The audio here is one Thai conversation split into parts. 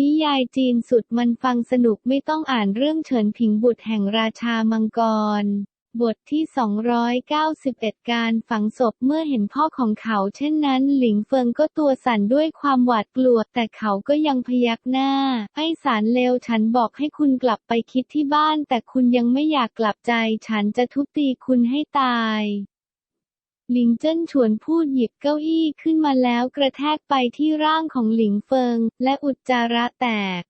นิยายจีนสุดมันฟังสนุกไม่ต้องอ่านเรื่องเฉินผิงบุตรแห่งราชามังกร บทที่ 291 การฝังศพเมื่อเห็นพ่อของเขาเช่นนั้น หลิงเฟิงก็ตัวสั่นด้วยความหวาดกลัว แต่เขาก็ยังพยักหน้า ไอ้สารเลวฉันบอกให้คุณกลับไปคิดที่บ้าน แต่คุณยังไม่อยากกลับใจ ฉันจะทุบตีคุณให้ตาย หลิงเจิ้นฉวนพูดหยิบเก้าอี้ขึ้นมาแล้วกระแทกไปที่ร่างของหลิงเฟิง และอุจจาระแตก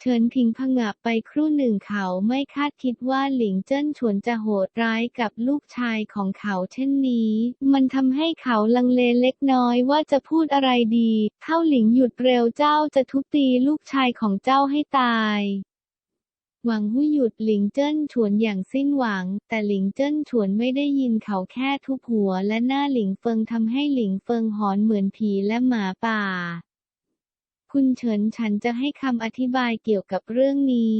เฉินพิงผงะไปครู่หนึ่งเขาไม่คาดคิดว่าหลิงเจิ้นฉวนจะโหดร้ายกับลูกชายของเขาเช่นนี้ มันทำให้เขาลังเลเล็กน้อยว่าจะพูดอะไรดี เท่าหลิงหยุดเร็วเจ้าจะทุบตีลูกชายของเจ้าให้ตาย หวังหุยหยุดหลิงเจิ้นฉวนอย่างสิ้นหวัง แต่หลิงเจิ้นฉวนไม่ได้ยินเขาแค่ทุบหัวและหน้าหลิงเฟิงทำให้หลิงเฟิงหอนเหมือนผีและหมาป่า คุณเฉินฉันจะให้คำอธิบายเกี่ยวกับเรื่องนี้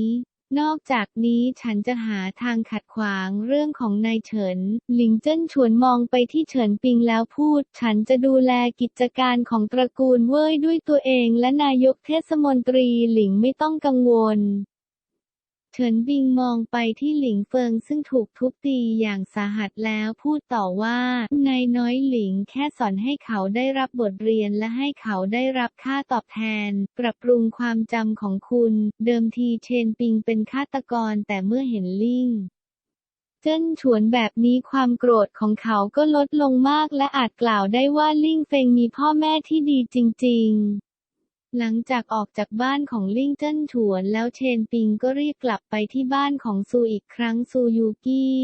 นอกจากนี้ฉันจะหาทางขัดขวางเรื่องของนายเฉิน หลิงเจิ้นฉวนมองไปที่เฉินปิงแล้วพูด ฉันจะดูแลกิจการของตระกูลเว่ยด้วยตัวเองและนายกเทศมนตรีหลิงไม่ต้องกังวล ฉินบิงมองไปที่หลิงเฟิงซึ่งถูกทุบตีอย่างสาหัสแล้วพูดต่อว่านายน้อยหลิงแค่สอนให้เขาได้รับบทเรียนและให้เขาได้รับค่าตอบแทน ปรับปรุงความจำของคุณ เดิมทีเชนปิงเป็นฆาตกรแต่เมื่อเห็นลิ่งเจิ้นฉวนแบบนี้ความโกรธของเขาก็ลดลงมากและอาจกล่าวได้ว่าลิ่งเฟงมีพ่อแม่ที่ดีจริง ๆ หลังจากออกจากบ้านของลิ่งเจิ้นฉวนแล้วเชนปิงก็รีบกลับไปที่บ้านของซูอีกครั้งซูยูกี้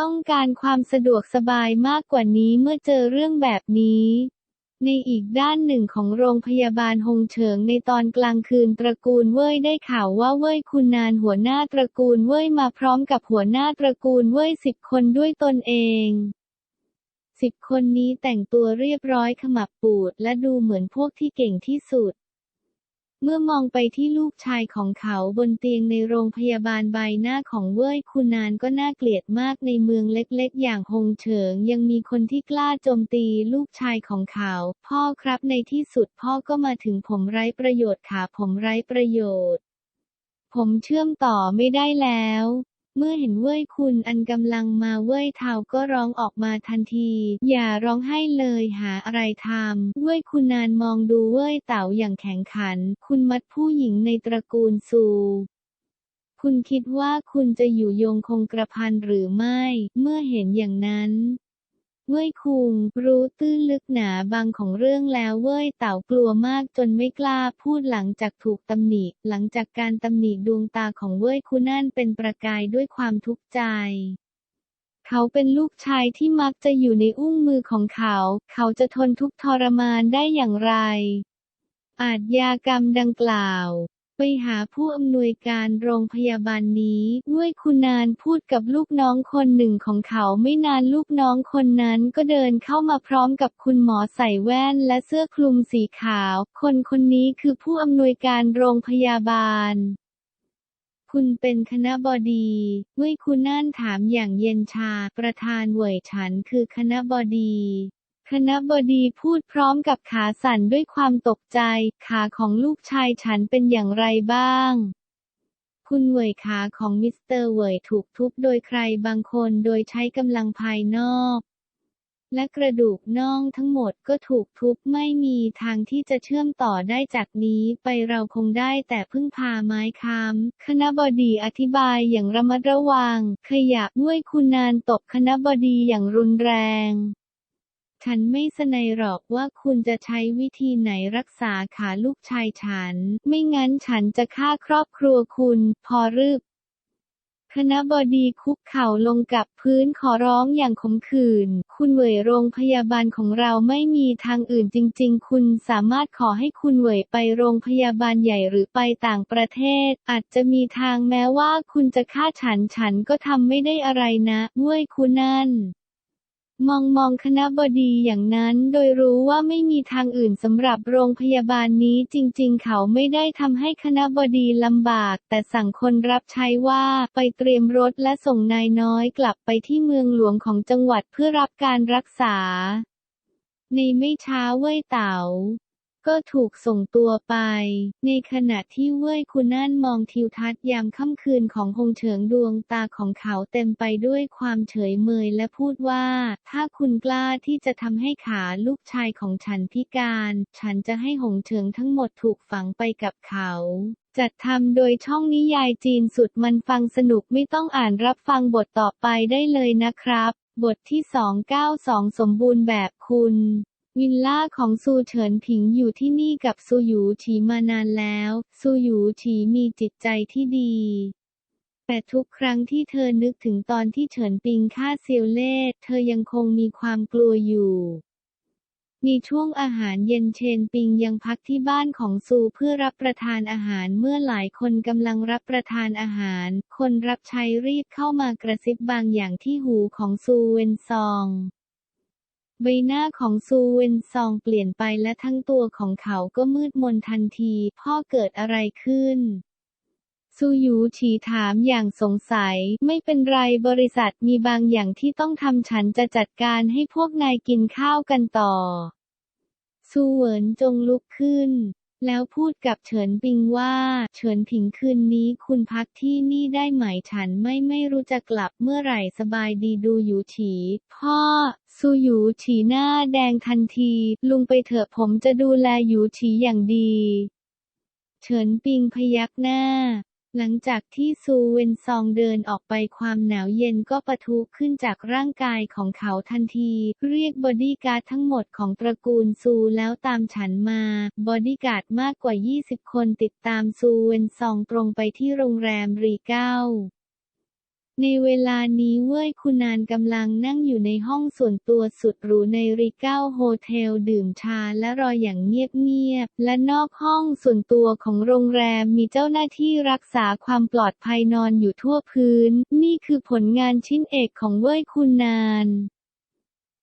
ต้องการความสะดวกสบายมากกว่านี้เมื่อเจอเรื่องแบบนี้ ในอีกด้านหนึ่งของโรงพยาบาลฮงเฉิงในตอนกลางคืนตระกูลเว่ยได้ข่าวว่าเว่ยคุณนานหัวหน้าตระกูลเว่ยมาพร้อมกับหัวหน้าตระกูลเว่ยสิบคนด้วยตนเอง สิบคนนี้แต่งตัวเรียบร้อยขมับปูด และดูเหมือนพวกที่เก่งที่สุด เมื่อมองไปที่ลูกชายของเขาบนเตียงในโรงพยาบาลใบหน้าของเว่ยคุนานก็น่าเกลียดมากในเมืองเล็กๆ อย่างฮงเฉิง ยังมีคนที่กล้าโจมตีลูกชายของเขา พ่อครับในที่สุดพ่อก็มาถึงผมไร้ประโยชน์ค่ะผมไร้ประโยชน์ ผมเชื่อมต่อไม่ได้แล้ว เมื่อเห็นเว้ยคุณอันกำลังมาเว้ยเทาก็ร้องออกมาทันที อย่าร้องให้เลยหาอะไรทำเว้ยคุณนานมองดูเว้ยเต๋าอย่างแข็งขัน คุณมัดผู้หญิงในตระกูลสูคุณคิดว่าคุณจะอยู่ยงคงกระพันหรือไม่ เมื่อเห็นอย่างนั้น เว่ยคุงรู้ตื้นลึกหนาบางของเรื่องแล้วเว่ยเต่ากลัวมากจนไม่กล้าพูดหลังจากถูกตำหนิ หลังจากการตำหนิดวงตาของเว่ยคุนั่นเป็นประกายด้วยความทุกข์ใจ เขาเป็นลูกชายที่มักจะอยู่ในอุ้งมือของเขา เขาจะทนทุกทรมานได้อย่างไร อาจยากรรมดังกล่าว ไปหาผู้อำนวยการโรงพยาบาลนี้เว้ยคุณนานพูดกับลูกน้องคนหนึ่งของเขาไม่นานลูกน้องคนนั้นก็เดินเข้ามาพร้อมกับคุณหมอใส่แว่นและเสื้อคลุมสีขาว คนคนนี้คือผู้อำนวยการโรงพยาบาลคุณเป็นคณะบดีเว้ยคุณน่นถามอย่างเย็นชา ประธานเหวยฉันคือคณะบดี คณบดีพูดพร้อมกับขาสั่นด้วยความตกใจ ขาของลูกชายฉันเป็นอย่างไรบ้าง คุณเหวยขาของมิสเตอร์เหวยถูกทุบโดยใครบางคนโดยใช้กำลังภายนอก และกระดูกน่องทั้งหมดก็ถูกทุบไม่มีทางที่จะเชื่อมต่อได้จากนี้ไปเราคงได้แต่พึ่งพาไม้ค้ำคณบดีอธิบายอย่างระมัดระวัง ขยะด้วยคุณนานตบคณบดีอย่างรุนแรง ฉันไม่สนัยหรอกว่าคุณจะใช้วิธีไหนรักษาขาลูกชายฉัน ไม่งั้นฉันจะฆ่าครอบครัวคุณ พอรึบคณะบดีคุกเข่าลงกับพื้นขอร้องอย่างขมขื่น คุณเหวยโรงพยาบาลของเราไม่มีทางอื่นจริง ๆ คุณสามารถขอให้คุณเหวยไปโรงพยาบาลใหญ่หรือไปต่างประเทศ อาจจะมีทางแม้ว่าคุณจะฆ่าฉันฉันก็ทำไม่ได้อะไรนะเว้ยคุณนั่น มองมองคณะบดีอย่างนั้นโดยรู้ว่าไม่มีทางอื่นสำหรับโรงพยาบาลนี้จริงๆ เขาไม่ได้ทำให้คณะบดีลำบาก แต่สั่งคนรับใช้ว่าไปเตรียมรถและส่งนายน้อยกลับไปที่เมืองหลวงของจังหวัดเพื่อรับการรักษา ในไม่ช้าเว่ยเต๋า ก็ถูกส่งตัวไป ในขณะที่เว่ยคุนั่นมองทิวทัศน์ยามค่ำคืนของฮงเฉิงดวงตาของเขาเต็มไปด้วยความเฉยเมยและพูดว่า ถ้าคุณกล้าที่จะทำให้ขาลูกชายของฉันพิการ ฉันจะให้หงเฉิงทั้งหมดถูกฝังไปกับเขาจัดทำโดยช่องนิยายจีนสุดมันฟังสนุกไม่ต้องอ่านรับฟังบทต่อไปได้เลยนะครับ บทที่ 292 สมบูรณ์แบบคุณ วิลล่าของซูเฉินผิงอยู่ที่นี่กับซูหยูฉีมานานแล้ว ซูหยูฉีมีจิตใจที่ดี แต่ทุกครั้งที่เธอนึกถึงตอนที่เฉินปิงฆ่าเซียวเล่เธอยังคงมีความกลัวอยู่ มีช่วงอาหารเย็นเชนปิงยังพักที่บ้านของซูเพื่อรับประทานอาหารเมื่อหลายคนกำลังรับประทานอาหาร คนรับใช้รีบเข้ามากระซิบบางอย่างที่หูของซูเวนซอง ใบหน้าของซูเวนซองเปลี่ยนไปและทั้งตัวของเขาก็มืดมนทันที พ่อเกิดอะไรขึ้น ซูหยูฉีถามอย่างสงสัย ไม่เป็นไรบริษัทมีบางอย่างที่ต้องทำฉันจะจัดการให้พวกนายกินข้าวกันต่อ ซูเหวินจงลุกขึ้น แล้วพูดกับเฉินปิงว่า เฉินผิงคืนนี้คุณพักที่นี่ได้ไหมฉันไม่ไม่รู้จะกลับเมื่อไหร่สบายดีดูหยูฉีพ่อซูหยูฉีหน้าแดงทันที ลุงไปเถอะผมจะดูแลหยูฉีอย่างดี เฉินปิงพยักหน้า หลังจากที่ซูเวนซองเดินออกไปความหนาวเย็นก็ปะทุขึ้นจากร่างกายของเขาทันที เรียกบอดี้การ์ดทั้งหมดของตระกูลซูแล้วตามฉันมา บอดี้การ์ดมากกว่า 20 คนติดตามซูเวนซองตรงไปที่โรงแรมรีเก้า ในเวลานี้เว่ยคุณนานกำลังนั่งอยู่ในห้องส่วนตัวสุดหรูในริเก้าโฮเทลดื่มชาและรออย่างเงียบๆ และนอกห้องส่วนตัวของโรงแรมมีเจ้าหน้าที่รักษาความปลอดภัยนอนอยู่ทั่วพื้น นี่คือผลงานชิ้นเอกของเว่ยคุณนาน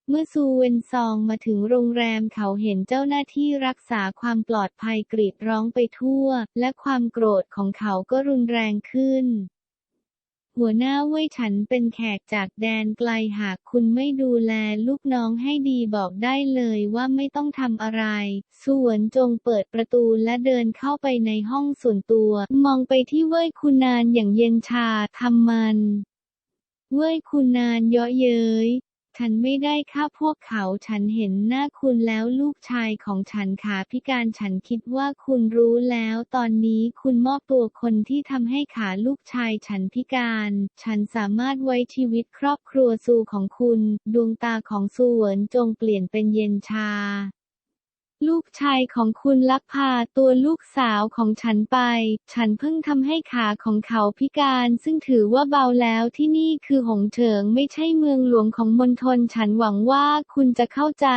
เมื่อซูเวนซองมาถึงโรงแรมเขาเห็นเจ้าหน้าที่รักษาความปลอดภัยกรีดร้องไปทั่ว และความโกรธของเขาก็รุนแรงขึ้น หัวหน้าเว่ยฉันเป็นแขกจากแดนไกลหากคุณไม่ดูแลลูกน้องให้ดีบอกได้เลยว่าไม่ต้องทำอะไรส่วนจงเปิดประตูและเดินเข้าไปในห้องส่วนตัว มองไปที่เว่ยคุณนานอย่างเย็นชาทำมัน เว่ยคุณนานเยาะเย้ย ฉันไม่ได้ฆ่าพวกเขา ฉันเห็นหน้าคุณแล้วลูกชายของฉันขาพิการฉันคิดว่าคุณรู้แล้ว ตอนนี้คุณมอบตัวคนที่ทำให้ขาลูกชายฉันพิการ ฉันสามารถไว้ชีวิตครอบครัวซูของคุณ ดวงตาของซูเหวินจงเปลี่ยนเป็นเย็นชา ลูกชายของคุณลักพาตัวลูกสาวของฉันไป ฉันเพิ่งทำให้ขาของเขาพิการ ซึ่งถือว่าเบาแล้วที่นี่คือหงเฉิงไม่ใช่เมืองหลวงของมณฑล ฉันหวังว่าคุณจะเข้าใจ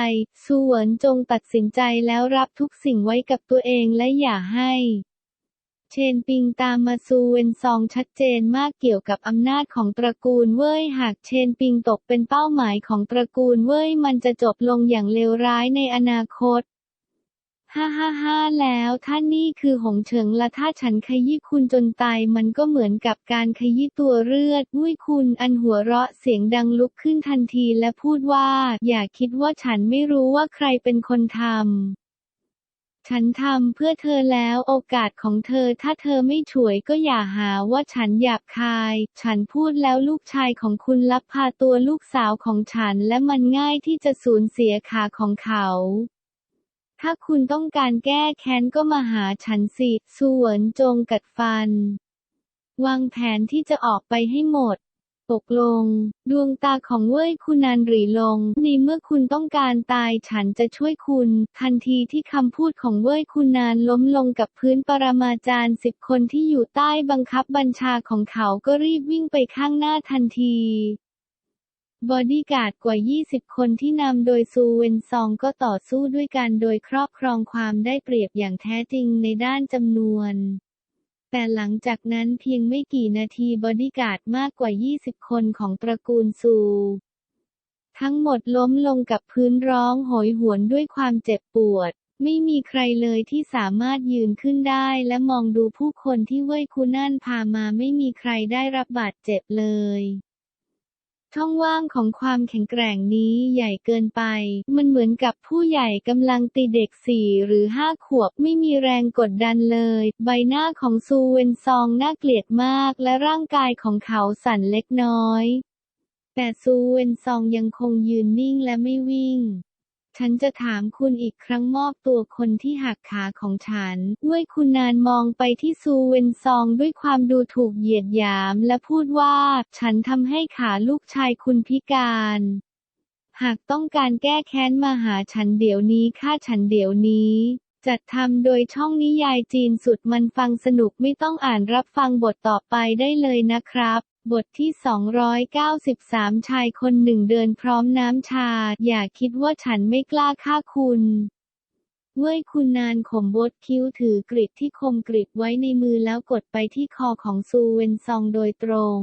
ซูเหวินจงตัดสินใจแล้วรับทุกสิ่งไว้กับตัวเองและอย่าให้เชนปิงตามมาซูเวนซองชัดเจนมากเกี่ยวกับอำนาจของตระกูลเว่ยหากเชนปิงตกเป็นเป้าหมายของตระกูลเว่ยมันจะจบลงอย่างเลวร้ายในอนาคต ฮ่าฮ่าฮ่าแล้วถ้านนี่คือหงเฉิงและถ้าฉันขยี้คุณจนตายมันก็เหมือนกับการขยี้ตัวเลือดวุ้ยคุณอันหัวเราะเสียงดังลุกขึ้นทันทีและพูดว่า อย่าคิดว่าฉันไม่รู้ว่าใครเป็นคนทำฉันทำเพื่อเธอแล้วโอกาสของเธอถ้าเธอไม่ฉวยก็อย่าหาว่าฉันหยาบคาย ฉันพูดแล้วลูกชายของคุณลักพาตัวลูกสาวของฉันและมันง่ายที่จะสูญเสียขาของเขา ถ้าคุณต้องการแก้แค้นก็มาหาฉันสิซูเหวินจงกัดฟัน วางแผนที่จะออกไปให้หมด ตกลง ดวงตาของเว่ยคุณนันหรีลงในเมื่อคุณต้องการตายฉันจะช่วยคุณ ทันทีที่คำพูดของเว่ยคุณนานล้มลงกับพื้นปรมาจารย์สิบคนที่อยู่ใต้บังคับบัญชาของเขาก็รีบวิ่งไปข้างหน้าทันที บอดี้การ์ดกว่า 20 คนที่นำโดยซูเวนซองก็ต่อสู้ด้วยกันโดยครอบครองความได้เปรียบอย่างแท้จริงในด้านจำนวน แต่หลังจากนั้นเพียงไม่กี่นาทีบอดี้การ์ดมากกว่า 20 คนของตระกูลซู ทั้งหมดล้มลงกับพื้นร้องโหยหวนด้วยความเจ็บปวดไม่มีใครเลยที่สามารถยืนขึ้นได้และมองดูผู้คนที่เว่ยคูนั่นพามาไม่มีใครได้รับบาดเจ็บเลย ช่องว่างของความแข็งแกร่งนี้ใหญ่เกินไป มันเหมือนกับผู้ใหญ่กำลังตีเด็กสี่หรือห้าขวบไม่มีแรงกดดันเลย ใบหน้าของซูเวนซองน่าเกลียดมากและร่างกายของเขาสั่นเล็กน้อย แต่ซูเวนซองยังคงยืนนิ่งและไม่วิ่ง ฉันจะถามคุณอีกครั้งมอบตัวคนที่หักขาของฉันเว่ยคุณนานมองไปที่ซูเวนซองด้วยความดูถูกเหยียดหยามและพูดว่า ฉันทำให้ขาลูกชายคุณพิการหากต้องการแก้แค้นมาหาฉันเดี๋ยวนี้ฆ่าฉันเดี๋ยวนี้ จัดทำโดยช่องนิยายจีนสุดมันฟังสนุกไม่ต้องอ่านรับฟังบทต่อไปได้เลยนะครับ บทที่ 293 ชายคนหนึ่งเดินพร้อมน้ำชา อย่าคิดว่าฉันไม่กล้าฆ่าคุณเว้ยคุณนานข่มบดคิ้วถือกริดที่คมกริดไว้ในมือแล้วกดไปที่คอของซูเวนซองโดยตรง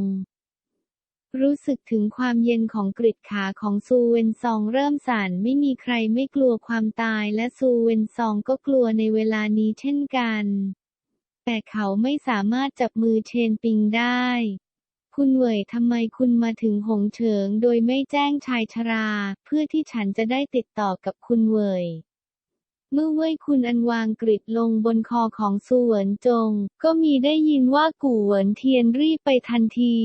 รู้สึกถึงความเย็นของกริดขาของซูเวนซองเริ่มสั่นไม่มีใครไม่กลัวความตายและซูเวนซองก็กลัวในเวลานี้เช่นกัน แต่เขาไม่สามารถจับมือเชนปิงได้ คุณเวยทำไมคุณมาถึงหงเฉิงโดยไม่แจ้งชายชรา เพื่อที่ฉันจะได้ติดต่อกับคุณเวยเมื่อเว่ยคุณอันวางกริดลงบนคอของซูเหวินจง ก็มีได้ยินว่ากู่เหวินเทียนรีบไปทันที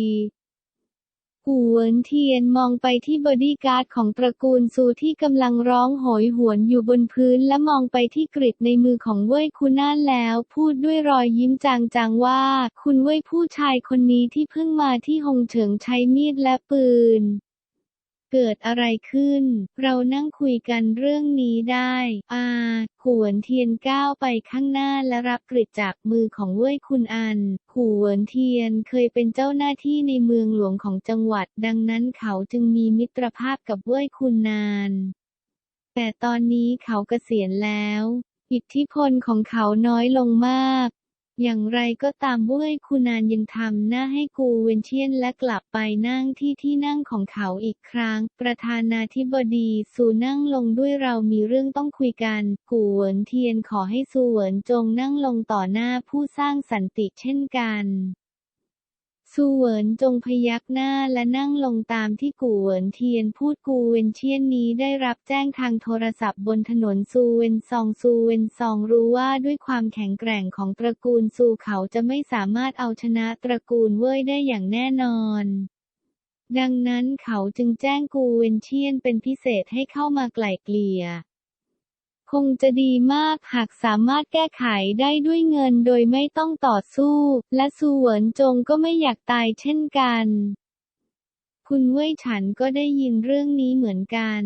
กู่เวินเทียนมองไปที่บอดี้การ์ดของตระกูลซูที่กำลังร้องโหยหวนอยู่บนพื้นและมองไปที่กริดในมือของเว่ยคุน่านแล้ว พูดด้วยรอยยิ้มจางๆว่า คุณเว่ยผู้ชายคนนี้ที่เพิ่งมาที่หงเฉิงใช้มีดและปืน เกิดอะไรขึ้น เรานั่งคุยกันเรื่องนี้ได้ อาขวนเทียนก้าวไปข้างหน้าและรับกริดจากมือของเว่ยคุณอันขวนเทียนเคยเป็นเจ้าหน้าที่ในเมืองหลวงของจังหวัด ดังนั้นเขาจึงมีมิตรภาพกับเว่ยคุณนาน แต่ตอนนี้เขาเกษียณแล้ว อิทธิพลของเขาน้อยลงมาก อย่างไรก็ตามเว้ยคุณนานยังทำหน้าให้กูเวนเชียนและกลับไปนั่งที่ที่นั่งของเขาอีกครั้ง ประธานาธิบดีซูนั่งลงด้วยเรามีเรื่องต้องคุยกัน กูเหวินเทียนขอให้ซูเหวินจงนั่งลงต่อหน้าผู้สร้างสันติเช่นกัน ซูเหวินจงพยักหน้าและนั่งลงตามที่กูเหวินเทียนพูดกูเวนเชียนนี้ได้รับแจ้งทางโทรศัพท์บนถนนซูเวนซองซูเวนซองรู้ว่าด้วยความแข็งแกร่งของตระกูลซูเขาจะไม่สามารถเอาชนะตระกูลเว่ยได้อย่างแน่นอนดังนั้นเขาจึงแจ้งกูเวนเชียนเป็นพิเศษให้เข้ามาไกล่เกลี่ย คงจะดีมากหากสามารถแก้ไขได้ด้วยเงินโดยไม่ต้องต่อสู้ และซูเหวินจงก็ไม่อยากตายเช่นกัน คุณเว่ยฉันก็ได้ยินเรื่องนี้เหมือนกัน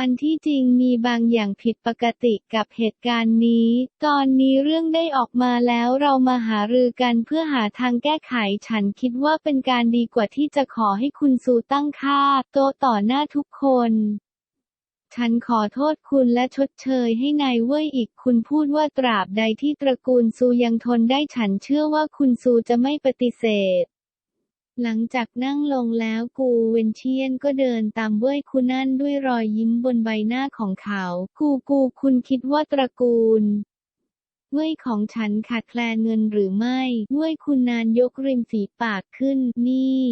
อันที่จริงมีบางอย่างผิดปกติกับเหตุการณ์นี้ ตอนนี้เรื่องได้ออกมาแล้วเรามาหารือกันเพื่อหาทางแก้ไข ฉันคิดว่าเป็นการดีกว่าที่จะขอให้คุณซูตั้งค่า โตต่อหน้าทุกคน ฉันขอโทษคุณและชดเชยให้นายเว่ยอีก คุณพูดว่าตราบใดที่ตระกูลซูยังทนได้ฉันเชื่อว่าคุณซูจะไม่ปฏิเสธ หลังจากนั่งลงแล้วกูเวนเชียนก็เดินตามเว่ยคุณนั่นด้วยรอยยิ้มบนใบหน้าของเขา กูกูคุณคิดว่าตระกูลเว่ยของฉันขาดแคลนเงินหรือไม่เว่ยคุณนานยกริมฝีปากขึ้น นี่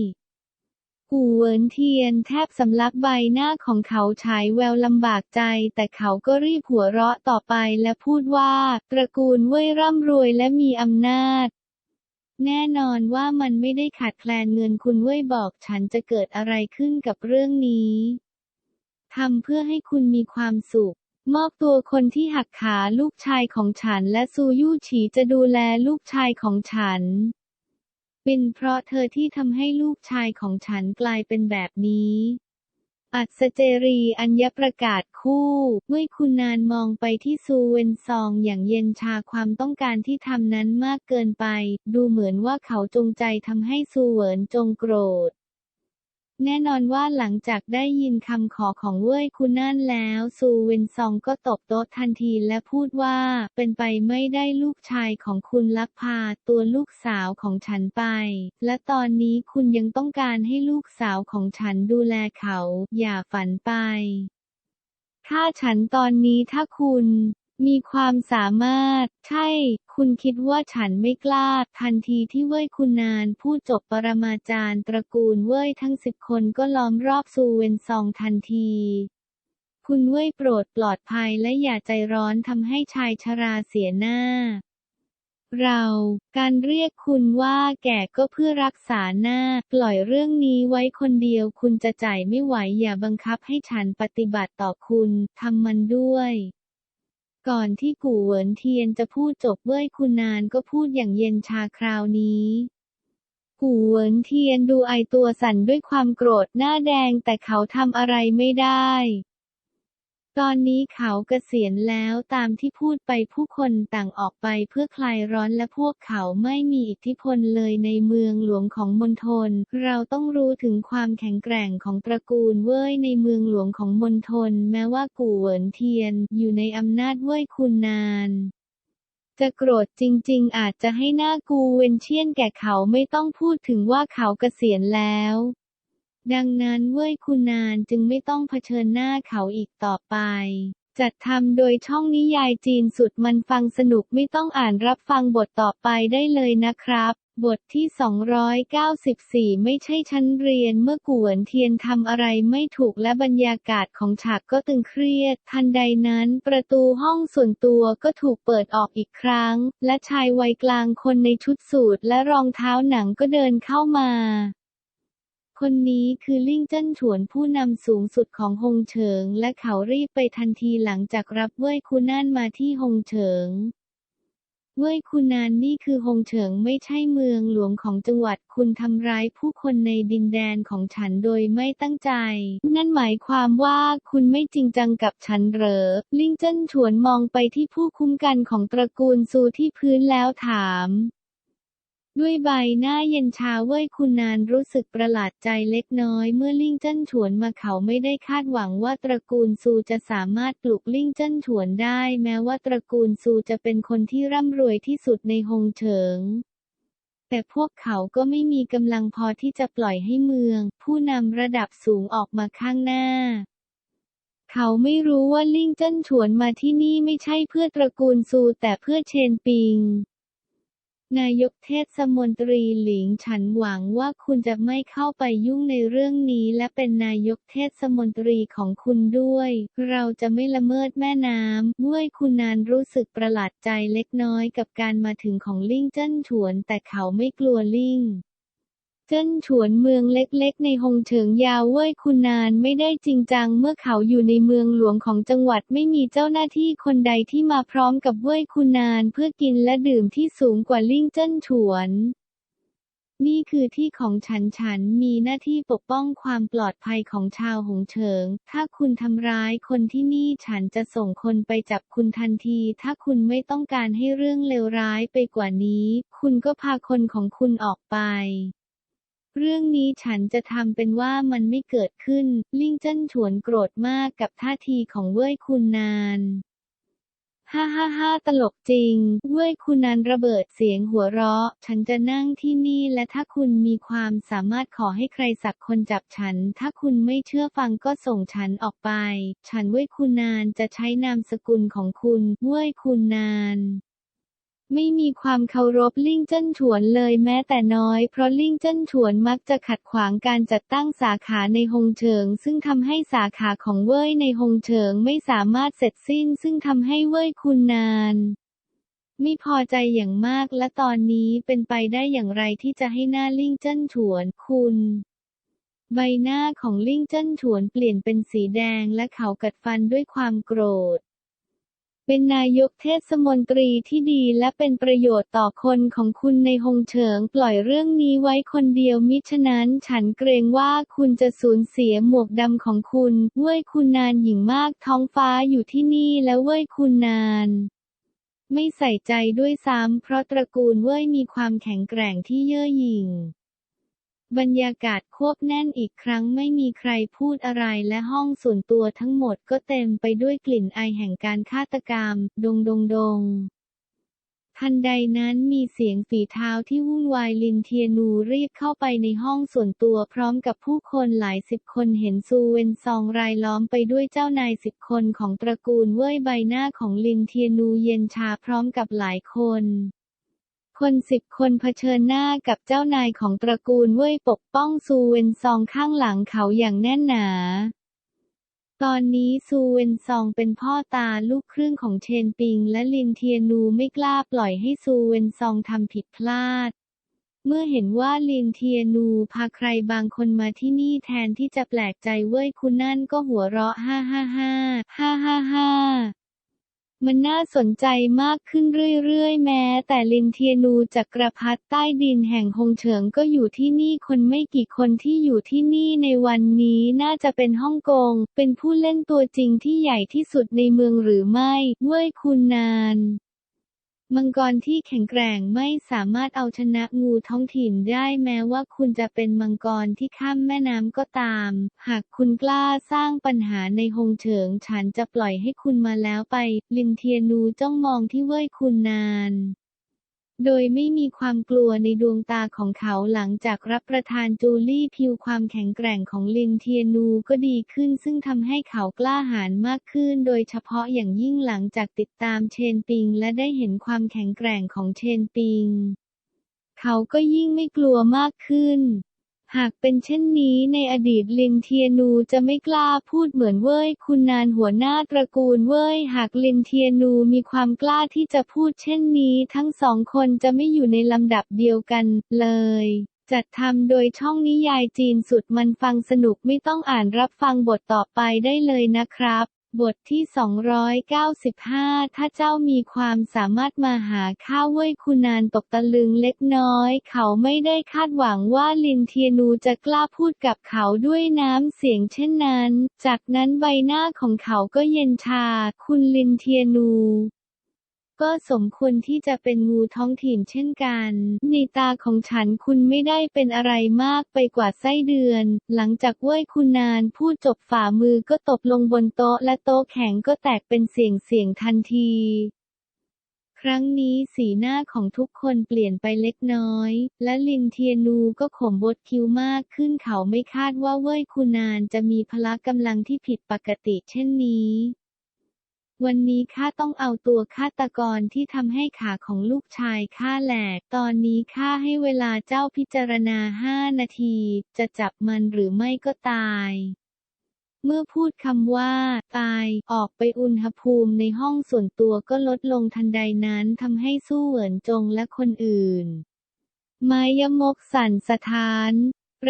กูเวินเทียนแทบสำลักใบหน้าของเขาฉายแววลำบากใจ แต่เขาก็รีบหัวเราะต่อไปและพูดว่า ตระกูลเว่ยร่ำรวยและมีอำนาจ แน่นอนว่ามันไม่ได้ขาดแคลนเงินคุณเว่ยบอกฉันจะเกิดอะไรขึ้นกับเรื่องนี้ทำเพื่อให้คุณมีความสุข มอบตัวคนที่หักขาลูกชายของฉันและซูยู่ฉีจะดูแลลูกชายของฉัน เป็นเพราะเธอที่ทำให้ลูกชายของฉันกลายเป็นแบบนี้ อัศเจรีอัญญประกาศคู่เมื่อคุณนานมองไปที่ซูเวนซองอย่างเย็นชาความต้องการที่ทำนั้นมากเกินไป ดูเหมือนว่าเขาจงใจทำให้ซูเวินจงโกรธ แน่นอนว่าหลังจากได้ยินคำขอของเว่ยคุณนั่นแล้ว ซูเวนซองก็ตบโต๊ะทันทีและพูดว่า เป็นไปไม่ได้ลูกชายของคุณลักพาตัวลูกสาวของฉันไป และตอนนี้คุณยังต้องการให้ลูกสาวของฉันดูแลเขา อย่าฝันไป ถ้าฉันตอนนี้ถ้าคุณ มีความสามารถ ใช่ คุณคิดว่าฉันไม่กล้า ทันทีที่เว่ยคุณนานพูดจบปรมาจารย์ตระกูลเว่ยทั้งสิบคนก็ล้อมรอบซูเวนซองทันที คุณเว่ยโปรดปลอดภัยและอย่าใจร้อนทำให้ชายชราเสียหน้า เรา การเรียกคุณว่าแก่ก็เพื่อรักษาหน้า ปล่อยเรื่องนี้ไว้คนเดียว คุณจะจ่ายไม่ไหวอย่าบังคับให้ฉันปฏิบัติต่อคุณทำมันด้วย ก่อนที่กู่เหวินเทียนจะพูดจบเว้ยคุณนานก็พูดอย่างเย็นชาคราวนี้ กู่เหวินเทียนดูไอตัวสั่นด้วยความโกรธหน้าแดงแต่เขาทำอะไรไม่ได้ ตอนนี้เขาเกษียณแล้วตามที่พูดไปผู้คนต่างออกไปเพื่อคลายร้อนและพวกเขาไม่มีอิทธิพลเลยในเมืองหลวงของมณฑลเราต้องรู้ถึงความแข็งแกร่งของตระกูลเว่ยในเมืองหลวงของมณฑลแม้ว่ากู่เหวินเทียนอยู่ในอำนาจเว่ยคุณนานจะโกรธจริงๆ อาจจะให้หน้ากูเวนเชียนแก่เขาไม่ต้องพูดถึงว่าเขาเกษียณแล้ว ดังนั้นเว่ยคุณนานจึงไม่ต้องเผชิญหน้าเขาอีกต่อไปจัดทำโดยช่องนิยายจีนสุดมันฟังสนุกไม่ต้องอ่านรับฟังบทต่อไปได้เลยนะครับ บทที่ 294 ไม่ใช่ชั้นเรียนเมื่อกวนเทียนทำอะไรไม่ถูกและบรรยากาศของฉากก็ตึงเครียด ทันใดนั้นประตูห้องส่วนตัวก็ถูกเปิดออกอีกครั้ง และชายวัยกลางคนในชุดสูทและรองเท้าหนังก็เดินเข้ามา คนนี้คือลิ่งเจิ้นฉวนผู้นำสูงสุดของฮงเฉิง และเขารีบไปทันทีหลังจากรับเว่ยคุนานมาที่ฮงเฉิง เว่ยคุนานนี่คือฮงเฉิงไม่ใช่เมืองหลวงของจังหวัดคุณทำร้ายผู้คนในดินแดนของฉันโดยไม่ตั้งใจ นั่นหมายความว่าคุณไม่จริงจังกับฉันเหรอ ลิ่งเจิ้นฉวนมองไปที่ผู้คุ้มกันของตระกูลซูที่พื้นแล้วถาม ด้วยใบหน้าเย็นชาเว่ยคุณนานรู้สึกประหลาดใจเล็กน้อย เมื่อลิ่งเจิ้นฉวนมาเขาไม่ได้คาดหวังว่าตระกูลซูจะสามารถปลุกลิ่งเจิ้นฉวนได้ แม้ว่าตระกูลซูจะเป็นคนที่ร่ำรวยที่สุดในฮงเฉิง แต่พวกเขาก็ไม่มีกำลังพอที่จะปล่อยให้เมือง ผู้นำระดับสูงออกมาข้างหน้าเขาไม่รู้ว่าลิ่งเจิ้นฉวนมาที่นี่ไม่ใช่เพื่อตระกูลซูแต่เพื่อเชนปิง นายกเทศมนตรีหลิงฉันหวังว่าคุณจะไม่เข้าไปยุ่งในเรื่องนี้และเป็นนายกเทศมนตรีของคุณด้วย เราจะไม่ละเมิดแม่น้ำเมื่อคุณนานรู้สึกประหลาดใจเล็กน้อยกับการมาถึงของลิ่งเจิ้นฉวน แต่เขาไม่กลัวลิ่ง เจิ้นฉวนเมืองเล็กๆ ในฮงเฉิงยาวเว่ยคุณนานไม่ได้จริงจังเมื่อเขาอยู่ในเมืองหลวงของจังหวัดไม่มีเจ้าหน้าที่คนใดที่มาพร้อมกับเว่ยคุณนานเพื่อกินและดื่มที่สูงกว่าลิ่งเจิ้นฉวน นี่คือที่ของฉันฉันมีหน้าที่ปกป้องความปลอดภัยของชาวหงเฉิง ถ้าคุณทำร้ายคนที่นี่ฉันจะส่งคนไปจับคุณทันที ถ้าคุณไม่ต้องการให้เรื่องเลวร้ายไปกว่านี้ คุณก็พาคนของคุณออกไป เรื่องนี้ฉันจะทำเป็นว่ามันไม่เกิดขึ้น ลิงเจิ้นฉวนโกรธมากกับท่าทีของเว่ยคุณนานฮ่าฮ่าฮ่าตลกจริง เว่ยคุณนานระเบิดเสียงหัวเราะ ฉันจะนั่งที่นี่และถ้าคุณมีความสามารถขอให้ใครสักคนจับฉัน ถ้าคุณไม่เชื่อฟังก็ส่งฉันออกไป ฉันเว่ยคุณนานจะใช้นามสกุลของคุณ เว่ยคุณนาน ไม่มีความเคารพลิ่งเจิ้นฉวนเลยแม้แต่น้อย เพราะลิ่งเจิ้นฉวนมักจะขัดขวางการจัดตั้งสาขาในฮงเฉิง ซึ่งทำให้สาขาของเว่ยในฮงเฉิงไม่สามารถเสร็จสิ้น ซึ่งทำให้เว่ยคุณนานไม่พอใจอย่างมากและตอนนี้เป็นไปได้อย่างไรที่จะให้หน้าลิ่งเจิ้นฉวนคุณใบหน้าของลิ่งเจิ้นฉวนเปลี่ยนเป็นสีแดงและเขากัดฟันด้วยความโกรธ เป็นนายกเทศมนตรีที่ดีและเป็นประโยชน์ต่อคนของคุณในฮงเฉิงปล่อยเรื่องนี้ไว้คนเดียวมิฉะนั้นฉันเกรงว่าคุณจะสูญเสียหมวกดำของคุณเว้ยคุณนานหญิงมากท้องฟ้าอยู่ที่นี่แล้วเว้ยคุณนาน ไม่ใส่ใจด้วยซ้ำเพราะตระกูลเว้ยมีความแข็งแกร่งที่เย่อหยิ่ง บรรยากาศควบแน่นอีกครั้งไม่มีใครพูดอะไรและห้องส่วนตัวทั้งหมดก็เต็มไปด้วยกลิ่นไอแห่งการฆาตกรรม ดงดงดงททันใดนั้นมีเสียงฝีเท้าที่วุ่นวายลินเทียนูรีบเข้าไปในห้องส่วนตัวพร้อมกับผู้คนหลายสิบคนเห็นซูเวนซองรายล้อมไปด้วยเจ้านายสิบคนของตระกูลเว่ยใบหน้าของลินเทียนูเย็นชาพร้อมกับหลายคน คนสิบคนเผชิญหน้ากับเจ้านายของตระกูลเว่ยปกป้องซูเวนซองข้างหลังเขาอย่างแน่นหนา ตอนนี้ซูเวนซองเป็นพ่อตาลูกครึ่งของเชนปิง และลินเทียนูไม่กล้าปล่อยให้ซูเวนซองทำผิดพลาด เมื่อเห็นว่าลินเทียนูพาใครบางคนมาที่นี่แทนที่จะแปลกใจเว้ยคุณนั่นก็หัวเราะฮ่าฮ่าฮ่าฮ่าฮ่าฮ่า มันน่าสนใจมากขึ้นเรื่อยๆ แม้ แต่ลินเทียนูจักรพรรดิใต้ดินแห่งฮงเฉิงก็อยู่ที่นี่คนไม่กี่คนที่อยู่ที่นี่ในวันนี้น่าจะเป็นฮ่องกง เป็นผู้เล่นตัวจริงที่ใหญ่ที่สุดในเมืองหรือไม่ เว้ยคุณนาน มังกรที่แข็งแกร่งไม่สามารถเอาชนะงูท้องถิ่นได้แม้ว่าคุณจะเป็นมังกรที่ข้ามแม่น้ำก็ตาม หากคุณกล้าสร้างปัญหาในฮงเฉิงฉันจะปล่อยให้คุณมาแล้วไป ลินเทียนูจ้องมองที่เว่ยคุณนาน โดยไม่มีความกลัวในดวงตาของเขาหลังจากรับประทานจูลี่พิวความแข็งแกร่งของลินเทียนูก็ดีขึ้น ซึ่งทำให้เขากล้าหาญมากขึ้น โดยเฉพาะอย่างยิ่งหลังจากติดตามเชนปิง และได้เห็นความแข็งแกร่งของเชนปิง เขาก็ยิ่งไม่กลัวมากขึ้น หากเป็นเช่นนี้ในอดีตลินเทียนูจะไม่กล้าพูดเหมือนเว่ยคุณนานหัวหน้าตระกูลเว่ยหากลินเทียนูมีความกล้าที่จะพูดเช่นนี้ทั้งสองคนจะไม่อยู่ในลำดับเดียวกันเลยจัดทำโดยช่องนิยายจีนสุดมันฟังสนุกไม่ต้องอ่านรับฟังบทต่อไปได้เลยนะครับ บทที่ 295 ถ้าเจ้ามีความสามารถมาหาข้าเว้ยคุณานตกตะลึงเล็กน้อย เขาไม่ได้คาดหวังว่าลินเทียนูจะกล้าพูดกับเขาด้วยน้ำเสียงเช่นนั้น จากนั้นใบหน้าของเขาก็เย็นชา คุณลินเทียนู ก็สมควรที่จะเป็นงูท้องถิ่นเช่นกัน ในตาของฉันคุณไม่ได้เป็นอะไรมากไปกว่าไส้เดือน หลังจากเว้ยคุณนานพูดจบฝ่ามือก็ตบลงบนโต๊ะและโต๊ะแข็งก็แตกเป็นเสียงเสียงทันที ครั้งนี้สีหน้าของทุกคนเปลี่ยนไปเล็กน้อย และลินเทียนูก็ขมบดคิ้วมากขึ้นเขาไม่คาดว่าเว่ยคุณนานจะมีพละกำลังที่ผิดปกติเช่นนี้ วันนี้ข้าต้องเอาตัวฆาตกรที่ทำให้ขาของลูกชายข้าแหลก ตอนนี้ข้าให้เวลาเจ้าพิจารณาห้านาที จะจับมันหรือไม่ก็ตายเมื่อพูดคำว่า ตาย ออกไปอุณหภูมิในห้องส่วนตัวก็ลดลงทันใดนั้นทำให้สู้เหวินจงและคนอื่น ไม้ยมกสั่นสะท้าน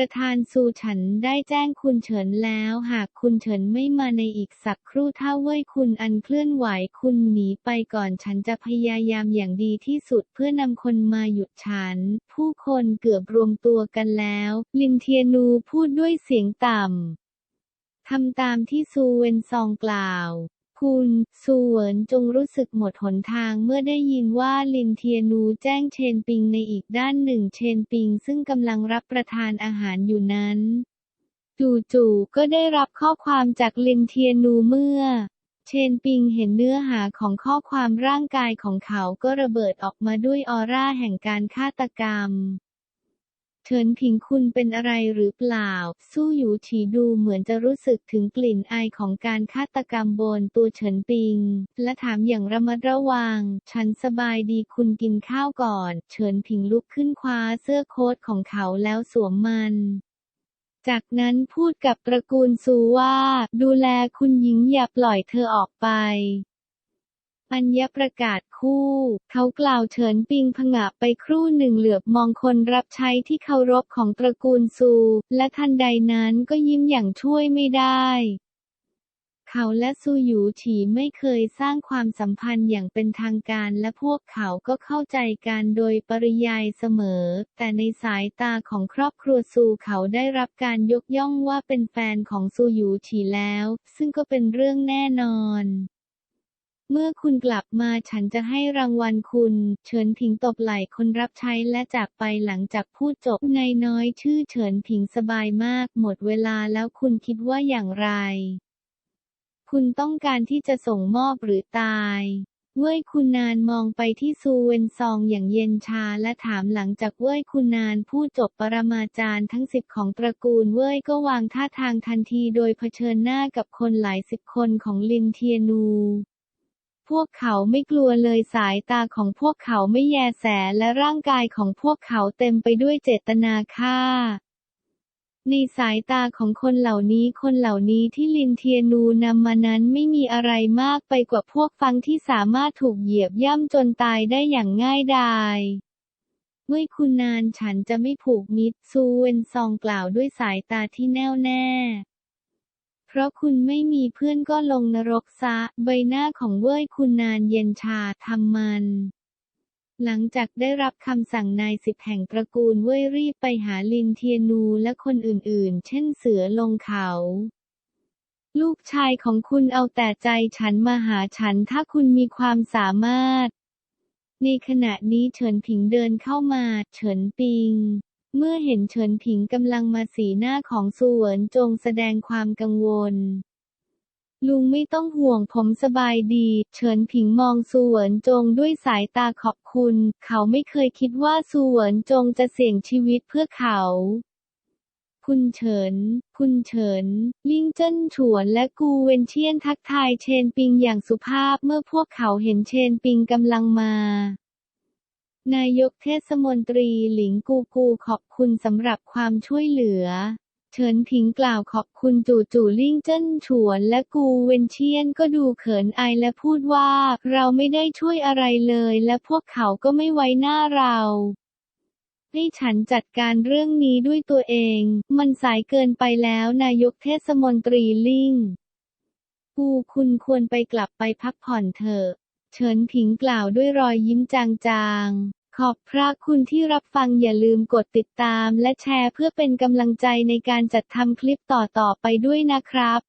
ประธานซูฉันได้แจ้งคุณเฉินแล้ว หากคุณเฉินไม่มาในอีกสักครู่ถ้าเว่ยคุณอันเคลื่อนไหวคุณหนีไปก่อนฉันจะพยายามอย่างดีที่สุดเพื่อนำคนมาหยุดฉัน ผู้คนเกือบรวมตัวกันแล้ว ลินเทียนูพูดด้วยเสียงต่ำทำตามที่ซูเวนซองกล่าว คุณซูเหวินจงรู้สึกหมดหนทางเมื่อได้ยินว่าลินเทียนูแจ้งเชนปิงในอีกด้านหนึ่งเชนปิงซึ่งกำลังรับประทานอาหารอยู่นั้น จู่ๆก็ได้รับข้อความจากลินเทียนูเมื่อ เชนปิงเห็นเนื้อหาของข้อความร่างกายของเขาก็ระเบิดออกมาด้วยออร่าแห่งการฆาตกรรม เฉินผิงคุณเป็นอะไรหรือเปล่า สู้หยูฉีดูเหมือนจะรู้สึกถึงกลิ่นอายของการฆาตกรรมบนตัวเฉินปิง และถามอย่างระมัดระวัง ฉันสบายดีคุณกินข้าวก่อน เฉินผิงลุกขึ้นคว้าเสื้อโค้ทของเขาแล้วสวมมันจากนั้นพูดกับตระกูลซูว่า ดูแลคุณหญิงอย่าปล่อยเธอออกไป ปัญญประกาศคู่ เขากล่าวเฉินปิงผงะไปครู่หนึ่งเหลือบมองคนรับใช้ที่เคารพของตระกูลซู และทันใดนั้นก็ยิ้มอย่างช่วยไม่ได้เขาและซูหยูฉีไม่เคยสร้างความสัมพันธ์อย่างเป็นทางการและพวกเขาก็เข้าใจกันโดยปริยายเสมอ แต่ในสายตาของครอบครัวซูเขาได้รับการยกย่องว่าเป็นแฟนของซูหยูฉีแล้ว ซึ่งก็เป็นเรื่องแน่นอน เมื่อคุณกลับมาฉันจะให้รางวัลคุณ เฉินผิงตบไหล่คนรับใช้และจากไปหลังจากพูดจบนายน้อยชื่อเฉินผิงสบายมาก หมดเวลาแล้วคุณคิดว่าอย่างไร คุณต้องการที่จะส่งมอบหรือตายเว่ยคุณนานมองไปที่ซูเวนซองอย่างเย็นชาและถามหลังจากเว่ยคุณนานพูดจบปรมาจารย์ทั้งสิบของตระกูลเว่ยก็วางท่าทางทันทีโดยเผชิญหน้ากับคนหลายสิบคนของลินเทียนู พวกเขาไม่กลัวเลยสายตาของพวกเขาไม่แยแสและร่างกายของพวกเขาเต็มไปด้วยเจตนาฆ่า ในสายตาของคนเหล่านี้คนเหล่านี้ที่ลินเทียนูนำมานั้นไม่มีอะไรมากไปกว่าพวกฟังที่สามารถถูกเหยียบย่ำจนตายได้อย่างง่ายดายเมื่อคุณนานฉันจะไม่ผูกมิตรซูเวนซองกล่าวด้วยสายตาที่แน่วแน่ เพราะคุณไม่มีเพื่อนก็ลงนรกซะ ใบหน้าของเว่ยคุณนานเย็นชาทำมันหลังจากได้รับคำสั่งนายสิบแห่งตระกูลเว่ยรีบไปหาลินเทียนูและคนอื่นๆ เช่นเสือลงเขา ลูกชายของคุณเอาแต่ใจฉันมาหาฉันถ้าคุณมีความสามารถ ในขณะนี้เฉินผิงเดินเข้ามา เฉินปิง เมื่อเห็นเฉินผิงกำลังมาสีหน้าของซูเหวินจงแสดงความกังวล ลุงไม่ต้องห่วงผมสบายดี เฉินผิงมองซูเหวินจงด้วยสายตาขอบคุณ เขาไม่เคยคิดว่าซูเหวินจงจะเสี่ยงชีวิตเพื่อเขาคุณเฉิน คุณเฉิน ลิงเจิ้นฉวนและกูเวนเชียนทักทายเชนปิงอย่างสุภาพเมื่อพวกเขาเห็นเชนปิงกำลังมา นายกเทศมนตรีหลิงกูกูขอบคุณสำหรับความช่วยเหลือ เฉินผิงกล่าวขอบคุณจู่จู่ลิ่งเจิ้นฉวนและกูเวนเชียนก็ดูเขินอายและพูดว่า เราไม่ได้ช่วยอะไรเลย และพวกเขาก็ไม่ไว้หน้าเราให้ฉันจัดการเรื่องนี้ด้วยตัวเอง มันสายเกินไปแล้วนายกเทศมนตรีลิ่งกูคุณควรไปกลับไปพักผ่อนเถอะ เฉินผิงกล่าวด้วยรอยยิ้มจางๆ ขอบพระคุณที่รับฟังอย่าลืมกดติดตามและแชร์เพื่อเป็นกำลังใจในการจัดทำคลิปต่อๆไปด้วยนะครับ